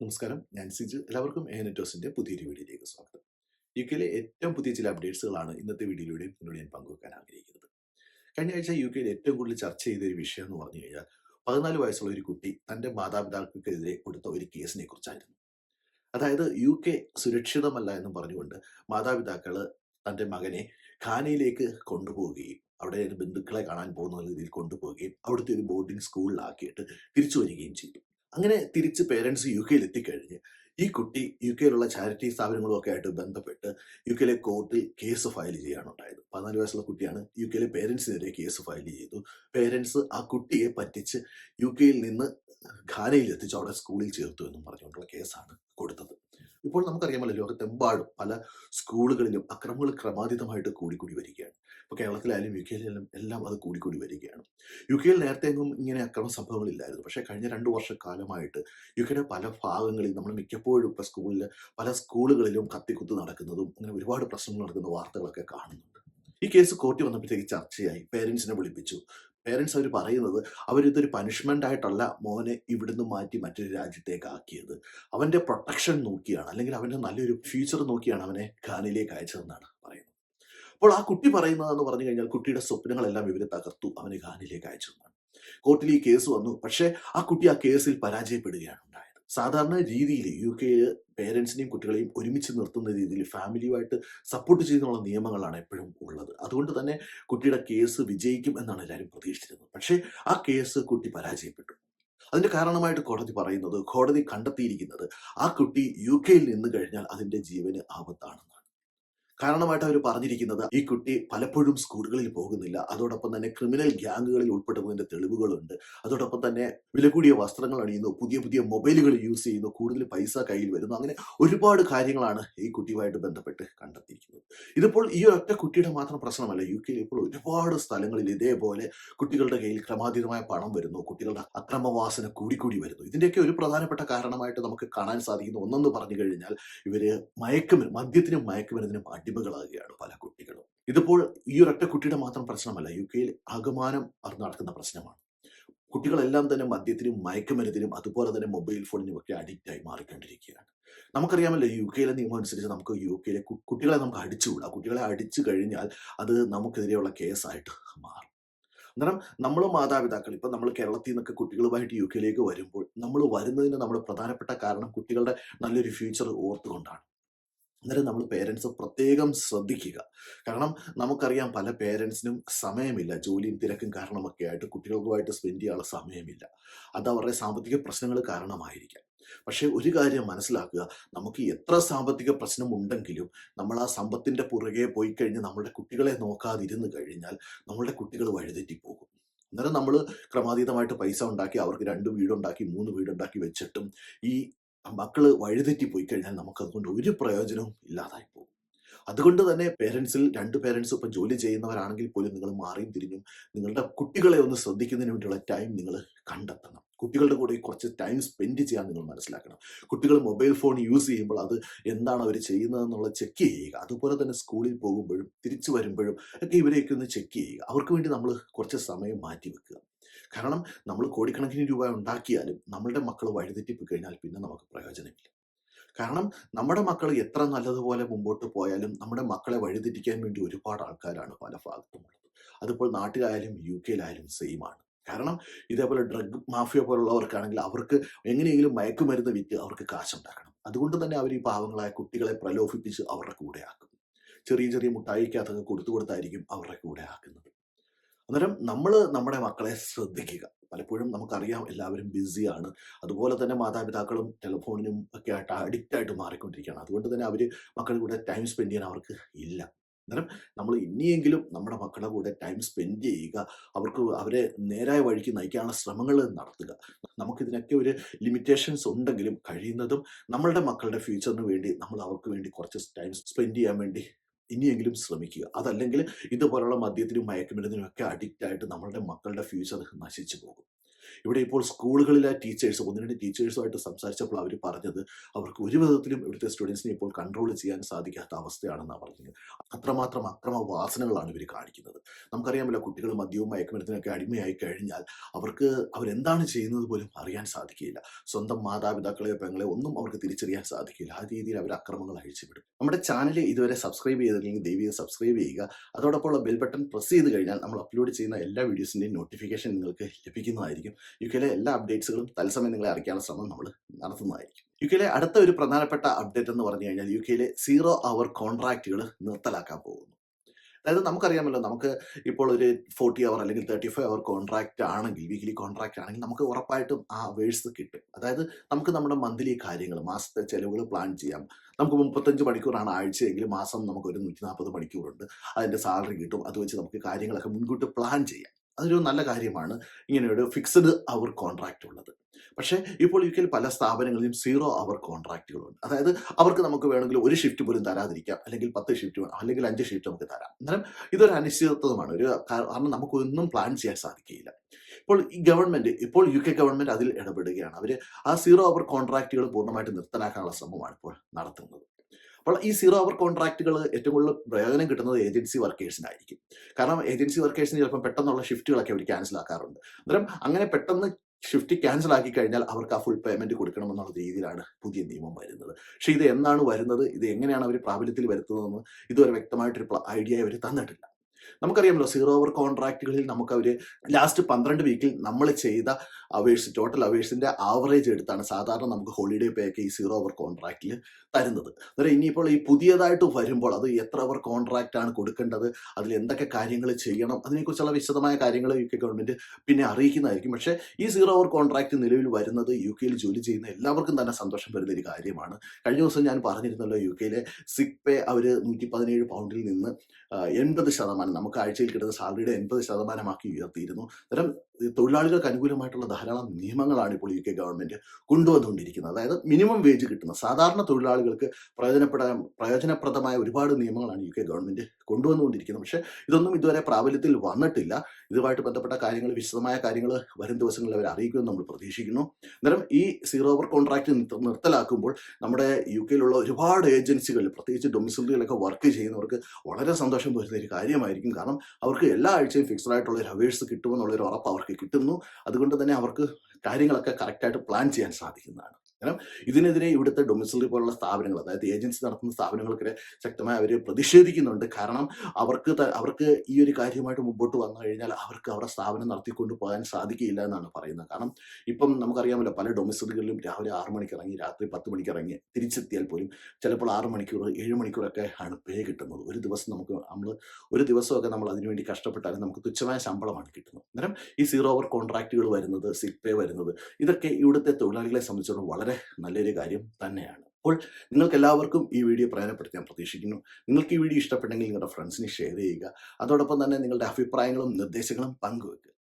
നമസ്കാരം. ഞാൻ സിജു. എല്ലാവർക്കും എ നെറ്റോസിന്റെ പുതിയൊരു വീഡിയോയിലേക്ക് സ്വാഗതം. യു കെയിലെ ഏറ്റവും പുതിയ ചില അപ്ഡേറ്റ്സുകളാണ് ഇന്നത്തെ വീഡിയോയിലൂടെ നിങ്ങളോട് ഞാൻ പങ്കുവെക്കാൻ ആഗ്രഹിക്കുന്നത്. കഴിഞ്ഞ ആഴ്ച യു കെയിൽ ഏറ്റവും കൂടുതൽ ചർച്ച ചെയ്ത ഒരു വിഷയം എന്ന് പറഞ്ഞു കഴിഞ്ഞാൽ പതിനാല് വയസ്സുള്ള ഒരു കുട്ടി തന്റെ മാതാപിതാക്കൾക്കെതിരെ കൊടുത്ത ഒരു കേസിനെ കുറിച്ചായിരുന്നു അതായത് യു കെ സുരക്ഷിതമല്ല എന്ന് പറഞ്ഞുകൊണ്ട് മാതാപിതാക്കൾ തന്റെ മകനെ ഖാനയിലേക്ക് കൊണ്ടുപോവുകയും അവിടെ ബന്ധുക്കളെ കാണാൻ പോകുന്ന രീതിയിൽ കൊണ്ടുപോവുകയും അവിടുത്തെ ഒരു ബോർഡിംഗ് സ്കൂളിലാക്കിയിട്ട് തിരിച്ചു വരികയും ചെയ്തു. അങ്ങനെ തിരിച്ച് പേരൻസ് യു കെയിൽ എത്തിക്കഴിഞ്ഞ് ഈ കുട്ടി യു കെയിലുള്ള ചാരിറ്റി സ്ഥാപനങ്ങളും ഒക്കെ ആയിട്ട് ബന്ധപ്പെട്ട് യു കെയിലെ കോർട്ടിൽ കേസ് ഫയൽ ചെയ്യാണ് ഉണ്ടായത് പതിനാല് വയസ്സുള്ള കുട്ടിയാണ് യു കെയിലെ പേരൻസിനെതിരെ കേസ് ഫയൽ ചെയ്തു. പേരൻസ് ആ കുട്ടിയെ പറ്റിച്ച് യു കെയിൽ നിന്ന് ഖാനയിൽ എത്തിച്ച് അവിടെ സ്കൂളിൽ ചേർത്തു എന്നും പറഞ്ഞുകൊണ്ടുള്ള കേസാണ് കൊടുത്തത്. ഇപ്പോൾ നമുക്കറിയാമല്ലോ ലോകത്തെമ്പാടും പല സ്കൂളുകളിലും അക്രമങ്ങൾ ക്രമാതീതമായിട്ട് കൂടിക്കൂടി വരികയാണ്. ഇപ്പോൾ കേരളത്തിലായാലും യു കെയിലായാലും എല്ലാം അത് കൂടിക്കൂടി വരികയാണ്. യു കെയിൽ നേരത്തെ എങ്ങും ഇങ്ങനെ അക്രമ സംഭവങ്ങളില്ലായിരുന്നു. പക്ഷേ കഴിഞ്ഞ രണ്ട് വർഷക്കാലമായിട്ട് യു കെയുടെ പല ഭാഗങ്ങളിൽ നമ്മൾ മിക്കപ്പോഴും ഇപ്പോൾ സ്കൂളിൽ പല സ്കൂളുകളിലും കത്തിക്കുത്ത് നടക്കുന്നതും അങ്ങനെ ഒരുപാട് പ്രശ്നങ്ങൾ നടക്കുന്ന വാർത്തകളൊക്കെ കാണുന്നുണ്ട്. ഈ കേസ് കോർട്ടിൽ വന്നപ്പോഴത്തേക്ക് ചർച്ചയായി. പേരൻസിനെ വിളിപ്പിച്ചു. പേരൻസ് അവർ പറയുന്നത് അവരിതൊരു പനിഷ്മെന്റ് ആയിട്ടല്ല മോനെ ഇവിടുന്ന് മാറ്റി മറ്റൊരു രാജ്യത്തേക്ക് ആക്കിയത്. അവന്റെ പ്രൊട്ടക്ഷൻ നോക്കിയാണ്. അല്ലെങ്കിൽ അവന്റെ നല്ലൊരു ഫ്യൂച്ചർ നോക്കിയാണ് അവനെ ഖാനയിലേക്ക് അയച്ചതെന്നാണ് പറയുന്നത്. അപ്പോൾ ആ കുട്ടി പറയുന്നതെന്ന് പറഞ്ഞു കഴിഞ്ഞാൽ കുട്ടിയുടെ സ്വപ്നങ്ങളെല്ലാം ഇവരെ തകർത്തു. അവനെ ഖാനിലേക്ക് അയച്ചതെന്നാണ് കോർട്ടിൽ ഈ കേസ് വന്നു. പക്ഷേ ആ കുട്ടി ആ കേസിൽ പരാജയപ്പെടുകയാണ് ഉണ്ടായത്. സാധാരണ രീതിയിൽ യു കെ പേരൻസിനെയും കുട്ടികളെയും ഒരുമിച്ച് നിർത്തുന്ന രീതിയിൽ ഫാമിലിയുമായിട്ട് സപ്പോർട്ട് ചെയ്യുന്നുള്ള നിയമങ്ങളാണ് എപ്പോഴും ഉള്ളത്. അതുകൊണ്ട് തന്നെ കുട്ടിയുടെ കേസ് വിജയിക്കും എന്നാണ് എല്ലാവരും പ്രതീക്ഷിച്ചിരുന്നത്. പക്ഷേ ആ കേസ് കുട്ടി പരാജയപ്പെട്ടു. അതിന്റെ കാരണമായിട്ട് കോടതി പറയുന്നത് കോടതി കണ്ടെത്തിയിരിക്കുന്നത് ആ കുട്ടി യു കെയിൽ നിന്ന് കഴിഞ്ഞാൽ അതിന്റെ ജീവന് ആപത്താണെന്നാണ്. കാരണമായിട്ട് അവർ പറഞ്ഞിരിക്കുന്നത് ഈ കുട്ടി പലപ്പോഴും സ്കൂളുകളിൽ പോകുന്നില്ല. അതോടൊപ്പം തന്നെ ക്രിമിനൽ ഗ്യാങ്ങുകളിൽ ഉൾപ്പെടുന്നതിന്റെ തെളിവുകളുണ്ട്. അതോടൊപ്പം തന്നെ വില കൂടിയ വസ്ത്രങ്ങൾ അണിയുന്നു പുതിയ പുതിയ മൊബൈലുകൾ യൂസ് ചെയ്യുന്നു കൂടുതൽ പൈസ കയ്യിൽ വരുന്നു. അങ്ങനെ ഒരുപാട് കാര്യങ്ങളാണ് ഈ കുട്ടിയുമായിട്ട് ബന്ധപ്പെട്ട് കണ്ടെത്തിയിരിക്കുന്നത്. ഇതിപ്പോൾ ഈ ഒറ്റ കുട്ടിയുടെ മാത്രം പ്രശ്നമല്ല. യു കെയിൽ ഇപ്പോൾ ഒരുപാട് സ്ഥലങ്ങളിൽ ഇതേപോലെ കുട്ടികളുടെ കയ്യിൽ ക്രമാതീതമായ പണം വരുന്നു കുട്ടികളുടെ അക്രമവാസന കൂടിക്കൂടി വരുന്നു. ഇതിന്റെയൊക്കെ ഒരു പ്രധാനപ്പെട്ട കാരണമായിട്ട് നമുക്ക് കാണാൻ സാധിക്കുന്ന. ഒന്നെന്ന് പറഞ്ഞു കഴിഞ്ഞാൽ ഇവർ മയക്കുമരുന്ന് മദ്യത്തിനും മയക്കുമരുന്നിനും അടിമകളാകുകയാണ് പല കുട്ടികളും. ഇതിപ്പോൾ ഈ ഒരൊറ്റ കുട്ടിയുടെ മാത്രം പ്രശ്നമല്ല യു കെയിൽ ആകമാനം നടക്കുന്ന പ്രശ്നമാണ്. കുട്ടികളെല്ലാം തന്നെ മദ്യത്തിനും മയക്കുമരുന്നിനും അതുപോലെ തന്നെ മൊബൈൽ ഫോണിനും ഒക്കെ അഡിക്റ്റ് ആയി മാറിക്കൊണ്ടിരിക്കുകയാണ്. നമുക്കറിയാമല്ലോ യു കെയിലെ നിയമം അനുസരിച്ച് നമുക്ക് യു കെയിലെ കുട്ടികളെ നമുക്ക് അടിച്ചുകൂടാ. കുട്ടികളെ അടിച്ചു കഴിഞ്ഞാൽ അത് നമുക്കെതിരെയുള്ള കേസായിട്ട് മാറും. അന്നേരം നമ്മൾ മാതാപിതാക്കൾ ഇപ്പം നമ്മൾ കേരളത്തിൽ നിന്നൊക്കെ കുട്ടികളുമായിട്ട് യു കെയിലേക്ക് വരുമ്പോൾ നമ്മൾ വരുന്നതിന് നമ്മുടെ പ്രധാനപ്പെട്ട കാരണം കുട്ടികളുടെ നല്ലൊരു ഫ്യൂച്ചർ ഓർത്തുകൊണ്ടാണ്. അന്നേരം നമ്മൾ പേരൻസ് പ്രത്യേകം ശ്രദ്ധിക്കുക. കാരണം നമുക്കറിയാം പല പേരൻസിനും സമയമില്ല. ജോലിയും തിരക്കും കാരണമൊക്കെ ആയിട്ട് കുട്ടികൾക്കുമായിട്ട് സ്പെൻഡ് ചെയ്യാനുള്ള സമയമില്ല. അത് അവരുടെ സാമ്പത്തിക പ്രശ്നങ്ങൾ കാരണമായിരിക്കാം. പക്ഷേ ഒരു കാര്യം മനസ്സിലാക്കുക. നമുക്ക് എത്ര സാമ്പത്തിക പ്രശ്നം ഉണ്ടെങ്കിലും നമ്മൾ ആ സമ്പത്തിന്റെ പുറകെ പോയി കഴിഞ്ഞ് നമ്മുടെ കുട്ടികളെ നോക്കാതിരുന്ന് കഴിഞ്ഞാൽ നമ്മുടെ കുട്ടികൾ വഴിതെറ്റിപ്പോകും. അന്നേരം നമ്മൾ ക്രമാതീതമായിട്ട് പൈസ ഉണ്ടാക്കി അവർക്ക് രണ്ട് വീടുണ്ടാക്കി മൂന്ന് വീടുണ്ടാക്കി വെച്ചിട്ടും ഈ മക്കൾ വഴിതെറ്റി പോയി കഴിഞ്ഞാൽ നമുക്ക് അതുകൊണ്ട് ഒരു പ്രയോജനവും ഇല്ലാതായി പോകും. അതുകൊണ്ട് തന്നെ പേരൻസിൽ രണ്ട് പേരൻസ് ഇപ്പം ജോലി ചെയ്യുന്നവരാണെങ്കിൽ പോലും നിങ്ങൾ മാറിയും തിരിഞ്ഞും നിങ്ങളുടെ കുട്ടികളെ ഒന്ന് ശ്രദ്ധിക്കുന്നതിന് വേണ്ടിയുള്ള ടൈം നിങ്ങൾ കണ്ടെത്തണം. കുട്ടികളുടെ കൂടെ കുറച്ച് ടൈം സ്പെൻഡ് ചെയ്യാൻ നിങ്ങൾ മനസ്സിലാക്കണം. കുട്ടികൾ മൊബൈൽ ഫോൺ യൂസ് ചെയ്യുമ്പോൾ അത് എന്താണ് അവർ ചെയ്യുന്നതെന്നുള്ള ചെക്ക് ചെയ്യുക. അതുപോലെ തന്നെ സ്കൂളിൽ പോകുമ്പോഴും തിരിച്ചു വരുമ്പോഴും ഒക്കെ ഇവരെയൊക്കെ ഒന്ന് ചെക്ക് ചെയ്യുക. അവർക്ക് വേണ്ടി നമ്മൾ കുറച്ച് സമയം മാറ്റി വെക്കുക. കാരണം നമ്മൾ കോടിക്കണക്കിന് രൂപ ഉണ്ടാക്കിയാലും നമ്മളുടെ മക്കൾ വഴിതെറ്റിപ്പോയി കഴിഞ്ഞാൽ പിന്നെ നമുക്ക് പ്രയോജനമില്ല. കാരണം നമ്മുടെ മക്കൾ എത്ര നല്ലതുപോലെ മുമ്പോട്ട് പോയാലും നമ്മുടെ മക്കളെ വഴിതെറ്റിക്കാൻ വേണ്ടി ഒരുപാട് ആൾക്കാരാണ് പല ഭാഗത്തുമുള്ളത് അതിപ്പോൾ നാട്ടിലായാലും യു കെയിലായാലും സെയിം ആണ്. കാരണം ഇതേപോലെ ഡ്രഗ് മാഫിയ പോലുള്ളവർക്കാണെങ്കിൽ അവർക്ക് എങ്ങനെയെങ്കിലും മയക്കുമരുന്ന് വിറ്റ് അവർക്ക് കാശുണ്ടാക്കണം. അതുകൊണ്ട് തന്നെ അവർ ഈ പാവങ്ങളായ കുട്ടികളെ പ്രലോഭിപ്പിച്ച് അവരുടെ കൂടെ ആക്കും. ചെറിയ ചെറിയ മുട്ടായിക്കകത്തൊക്കെ കൊടുത്തു കൊടുത്തായിരിക്കും അവരുടെ കൂടെ ആക്കുന്നത്. അന്നേരം നമ്മൾ നമ്മുടെ മക്കളെ ശ്രദ്ധിക്കുക. പലപ്പോഴും നമുക്കറിയാം എല്ലാവരും ബിസിയാണ് അതുപോലെ തന്നെ മാതാപിതാക്കളും ടെലിഫോണിനും ഒക്കെ ആയിട്ട് അഡിക്റ്റായിട്ട് മാറിക്കൊണ്ടിരിക്കുകയാണ്. അതുകൊണ്ട് തന്നെ അവർ മക്കളുടെ കൂടെ ടൈം സ്പെൻഡ് ചെയ്യാൻ അവർക്ക് ഇല്ല. അന്നേരം നമ്മൾ ഇനിയെങ്കിലും നമ്മുടെ മക്കളുടെ കൂടെ ടൈം സ്പെൻഡ് ചെയ്യുക അവർക്ക് അവരെ നേരായ വഴിക്ക് നയിക്കാനുള്ള ശ്രമങ്ങൾ നടത്തുക. നമുക്കിതിനൊക്കെ ഒരു ലിമിറ്റേഷൻസ് ഉണ്ടെങ്കിലും കഴിയുന്നതും നമ്മളുടെ മക്കളുടെ ഫ്യൂച്ചറിന് വേണ്ടി നമ്മൾ അവർക്ക് വേണ്ടി കുറച്ച് ടൈം സ്പെൻഡ് ചെയ്യാൻ വേണ്ടി ഇനിയെങ്കിലും ശ്രമിക്കുക. അതല്ലെങ്കിൽ ഇതുപോലുള്ള മദ്യത്തിനും മയക്കുമരുന്നിനും ഒക്കെ അഡിക്റ്റ് ആയിട്ട് നമ്മളുടെ മക്കളുടെ ഫ്യൂച്ചർ നശിച്ചു പോകും. ഇവിടെ ഇപ്പോൾ സ്കൂളുകളിലെ ടീച്ചേഴ്സ് ഒന്ന് രണ്ട് ടീച്ചേഴ്സുമായിട്ട് സംസാരിച്ചപ്പോൾ അവർ പറഞ്ഞത് അവർക്ക് ഒരു വിധത്തിലും ഇവിടുത്തെ സ്റ്റുഡൻസിനെ ഇപ്പോൾ കൺട്രോൾ ചെയ്യാൻ സാധിക്കാത്ത അവസ്ഥയാണെന്നാണ് പറഞ്ഞത്. അത്രമാത്രം അക്രമ വാസനകളാണ് ഇവർ കാണിക്കുന്നത്. നമുക്കറിയാമല്ലോ കുട്ടികൾ മദ്യവും മയക്കുമരുന്നിനൊക്കെ അടിമയായി കഴിഞ്ഞാൽ അവർക്ക് അവരെന്താണ് ചെയ്യുന്നത് പോലും അറിയാൻ സാധിക്കില്ല സ്വന്തം മാതാപിതാക്കളെയോ പെങ്ങളെയോ ഒന്നും അവർക്ക് തിരിച്ചറിയാൻ സാധിക്കില്ല ആ രീതിയിൽ അവർ അക്രമങ്ങൾ അഴിച്ചുവിടും. നമ്മുടെ ചാനൽ ഇതുവരെ സബ്സ്ക്രൈബ് ചെയ്തില്ലെങ്കിൽ ദൈവിയെ സബ്സ്ക്രൈബ് ചെയ്യുക. അതോടൊപ്പം ഉള്ള ബെൽ ബട്ടൺ പ്രസ് ചെയ്ത് കഴിഞ്ഞാൽ നമ്മൾ അപ്ലോഡ് ചെയ്യുന്ന എല്ലാ വീഡിയോസിന്റെയും നോട്ടിഫിക്കേഷൻ നിങ്ങൾക്ക് ലഭിക്കുന്നതായിരിക്കും. യു കെയിലെ എല്ലാ അപ്ഡേറ്റ്സുകളും തത്സമയം നിങ്ങളെ അറിയിക്കാനുള്ള ശ്രമം നമ്മൾ നടത്തുന്നതായിരിക്കും. യു കെയിലെ അടുത്ത ഒരു പ്രധാനപ്പെട്ട അപ്ഡേറ്റ് എന്ന് പറഞ്ഞു കഴിഞ്ഞാൽ യു കെയിലെ സീറോ അവർ കോൺട്രാക്റ്റുകൾ നിർത്തലാക്കാൻ പോകുന്നു. അതായത് നമുക്കറിയാമല്ലോ നമുക്ക് ഇപ്പോൾ ഒരു ഫോർട്ടി അവർ അല്ലെങ്കിൽ തേർട്ടി ഫൈവ് അവർ കോൺട്രാക്റ്റ് ആണെങ്കിൽ വീക്കിലി കോൺട്രാക്റ്റ് ആണെങ്കിൽ നമുക്ക് ഉറപ്പായിട്ടും ആ അവേഴ്സ് കിട്ടും. അതായത് നമുക്ക് നമ്മുടെ മന്ത്ലി കാര്യങ്ങൾ മാസത്തെ ചെലവുകൾ പ്ലാൻ ചെയ്യാം. നമുക്ക് മുപ്പത്തഞ്ച് മണിക്കൂറാണ് ആഴ്ചയെങ്കിൽ മാസം നമുക്ക് ഒരു നൂറ്റി നാൽപ്പത് മണിക്കൂറുണ്ട്. അതിന്റെ സാലറി കിട്ടും. അത് വെച്ച് നമുക്ക് കാര്യങ്ങളൊക്കെ മുൻകൂട്ടി പ്ലാൻ ചെയ്യാം. അതൊരു നല്ല കാര്യമാണ് ഇങ്ങനെയൊരു ഫിക്സഡ് അവർ കോൺട്രാക്റ്റ് ഉള്ളത്. പക്ഷേ ഇപ്പോൾ യു പല സ്ഥാപനങ്ങളിലും സീറോ അവർ കോൺട്രാക്റ്റുകളുണ്ട് അതായത് അവർക്ക് നമുക്ക് വേണമെങ്കിൽ ഒരു ഷിഫ്റ്റ് പോലും തരാതിരിക്കാം. അല്ലെങ്കിൽ പത്ത് ഷിഫ്റ്റ് വേണം. അല്ലെങ്കിൽ അഞ്ച് ഷിഫ്റ്റ് നമുക്ക് തരാം. അന്നേരം ഇതൊരു അനിശ്ചിതത്വമാണ്. ഒരു കാരണം നമുക്കൊന്നും പ്ലാൻ ചെയ്യാൻ സാധിക്കുകയില്ല. ഇപ്പോൾ ഈ ഗവൺമെന്റ് ഇപ്പോൾ യു കെ ഗവൺമെന്റ് അതിൽ ഇടപെടുകയാണ്. അവർ ആ സീറോ അവർ കോൺട്രാക്റ്റുകൾ പൂർണമായിട്ട് നിർത്തലാക്കാനുള്ള ശ്രമമാണ് ഇപ്പോൾ നടത്തുന്നത്. അപ്പോൾ ഈ സീറോ അവർ കോൺട്രാക്റ്റുകൾ ഏറ്റവും കൂടുതൽ പ്രയോജനം കിട്ടുന്നത് ഏജൻസി വർക്കേഴ്സിനായിരിക്കും കാരണം ഏജൻസി വർക്കേഴ്സിന് ചിലപ്പോൾ പെട്ടെന്നുള്ള ഷിഫ്റ്റുകളൊക്കെ അവർ ക്യാൻസൽ ആക്കാറുണ്ട്. അന്നേരം അങ്ങനെ പെട്ടെന്ന് ഷിഫ്റ്റ് ക്യാൻസൽ ആക്കി കഴിഞ്ഞാൽ അവർക്ക് ആ ഫുൾ പേയ്മെന്റ് കൊടുക്കണം എന്നുള്ള രീതിയിലാണ് പുതിയ നിയമം വരുന്നത്. പക്ഷേ ഇത് എന്നാണ് വരുന്നത്? ഇത് എങ്ങനെയാണ് അവർ പ്രാബല്യത്തിൽ വരുത്തുന്നതെന്ന് ഇതുവരെ വ്യക്തമായിട്ടൊരു ഐഡിയ അവർ തന്നിട്ടില്ല. നമുക്കറിയാമല്ലോ സീറോ ഓവർ കോൺട്രാക്റ്റുകളിൽ നമുക്ക് അവർ ലാസ്റ്റ് പന്ത്രണ്ട് വീക്കിൽ നമ്മൾ ചെയ്ത അവേഴ്സ് ടോട്ടൽ അവേഴ്സിന്റെ ആവറേജ് എടുത്താണ് സാധാരണ നമുക്ക് ഹോളിഡേ പേ ഒക്കെ ഈ സീറോ ഓവർ കോൺട്രാക്റ്റിൽ തരുന്നത്. അന്നേരം ഇനിയിപ്പോൾ ഈ പുതിയതായിട്ട് വരുമ്പോൾ അത് എത്ര അവർ കോൺട്രാക്റ്റ് ആണ് കൊടുക്കേണ്ടത് അതിൽ എന്തൊക്കെ കാര്യങ്ങൾ ചെയ്യണം അതിനെക്കുറിച്ചുള്ള വിശദമായ കാര്യങ്ങൾ യു കെ ഗവൺമെന്റ് പിന്നെ അറിയിക്കുന്നതായിരിക്കും. പക്ഷേ ഈ സീറോ ഓവർ കോൺട്രാക്റ്റ് നിലവിൽ വരുന്നത് യു കെയിൽ ജോലി ചെയ്യുന്ന എല്ലാവർക്കും തന്നെ സന്തോഷം വരുന്ന ഒരു കാര്യമാണ്. കഴിഞ്ഞ ദിവസം ഞാൻ പറഞ്ഞിരുന്നല്ലോ യു കെയിലെ സിക് പേ അവർ നൂറ്റി പതിനേഴ് പൗണ്ടിൽ നിന്ന് എൺപത് ശതമാനം നമുക്ക് ആഴ്ചയിൽ കിട്ടുന്ന സാലറിയുടെ എൺപത് ശതമാനമാക്കി ഉയർത്തിയിരുന്നു. അത്തരം തൊഴിലാളികൾക്ക് അനുകൂലമായിട്ടുള്ള ധാരാളം നിയമങ്ങളാണ് ഇപ്പോൾ യു കെ ഗവൺമെന്റ് കൊണ്ടുവന്നുകൊണ്ടിരിക്കുന്നത്. അതായത് മിനിമം വേജ് കിട്ടുന്ന സാധാരണ തൊഴിലാളികൾക്ക് പ്രയോജനപ്പെടാൻ പ്രയോജനപ്രദമായ ഒരുപാട് നിയമങ്ങളാണ് യു കെ ഗവൺമെന്റ് കൊണ്ടുവന്നുകൊണ്ടിരിക്കുന്നത്. പക്ഷേ ഇതൊന്നും ഇതുവരെ പ്രാബല്യത്തിൽ വന്നിട്ടില്ല. ഇതുമായിട്ട് ബന്ധപ്പെട്ട കാര്യങ്ങൾ വിശദമായ കാര്യങ്ങൾ വരും ദിവസങ്ങളിൽ അവർ അറിയിക്കുമെന്ന് നമ്മൾ പ്രതീക്ഷിക്കുന്നു. അന്നേരം ഈ സീറോ ഓവർ കോൺട്രാക്ട് നിർത്തലാക്കുമ്പോൾ നമ്മുടെ യു കെയിലുള്ള ഒരുപാട് ഏജൻസികൾ പ്രത്യേകിച്ച് ഡൊമിസിലികളൊക്കെ വർക്ക് ചെയ്യുന്നവർക്ക് വളരെ സന്തോഷം വരുന്ന ഒരു കാര്യമായിരിക്കും. കാരണം അവർക്ക് എല്ലാ ആഴ്ചയും ഫിക്സഡ് ആയിട്ടുള്ള ഹവേഴ്സ് കിട്ടുമെന്നുള്ളൊരു ഉറപ്പ് അവർക്ക് കിട്ടുന്നു. അതുകൊണ്ട് തന്നെ അവർക്ക് കാര്യങ്ങളൊക്കെ കറക്റ്റായിട്ട് പ്ലാൻ ചെയ്യാൻ സാധിക്കുന്നതാണ്. കാരണം ഇതിനെതിരെ ഇവിടുത്തെ ഡൊമിസിലറി പോലുള്ള സ്ഥാപനങ്ങൾ അതായത് ഏജൻസി നടത്തുന്ന സ്ഥാപനങ്ങൾക്കെതിരെ ശക്തമായി അവർ പ്രതിഷേധിക്കുന്നുണ്ട്. കാരണം അവർക്ക് അവർക്ക് ഈ ഒരു കാര്യമായിട്ട് മുമ്പോട്ട് വന്നു കഴിഞ്ഞാൽ അവർക്ക് അവരുടെ സ്ഥാപനം നടത്തിക്കൊണ്ട് പോകാൻ സാധിക്കില്ല എന്നാണ് പറയുന്നത്. കാരണം ഇപ്പം നമുക്കറിയാമല്ലോ പല ഡൊമിസിലുകളിലും രാവിലെ ആറ് മണിക്ക് ഇറങ്ങി രാത്രി പത്ത് മണിക്ക് ഇറങ്ങി തിരിച്ചെത്തിയാൽ പോലും ചിലപ്പോൾ ആറ് മണിക്കൂർ ഏഴ് മണിക്കൂറൊക്കെ ആണ് പേ കിട്ടുന്നത്. ഒരു ദിവസം നമുക്ക് നമ്മൾ ഒരു ദിവസമൊക്കെ നമ്മൾ അതിനുവേണ്ടി കഷ്ടപ്പെട്ടാലും നമുക്ക് തുച്ഛമായ ശമ്പളമാണ് കിട്ടുന്നത്. അന്നേരം ഈ സീറോ ഓവർ കോൺട്രാക്റ്റുകൾ വരുന്നത് സിക് പേ വരുന്നത് ഇതൊക്കെ ഇവിടുത്തെ തൊഴിലാളികളെ സംബന്ധിച്ചിടത്തോളം വളരെ നല്ലൊരു കാര്യം തന്നെയാണ്. അപ്പോൾ നിങ്ങൾക്ക് എല്ലാവർക്കും ഈ വീഡിയോ പ്രയോജനപ്പെടുത്തി ഞാൻ പ്രതീക്ഷിക്കുന്നു. നിങ്ങൾക്ക് ഈ വീഡിയോ ഇഷ്ടപ്പെട്ടെങ്കിൽ നിങ്ങളുടെ ഫ്രണ്ട്സിന് ഷെയർ ചെയ്യുക. അതോടൊപ്പം തന്നെ നിങ്ങളുടെ അഭിപ്രായങ്ങളും നിർദ്ദേശങ്ങളും പങ്കുവെക്കുക.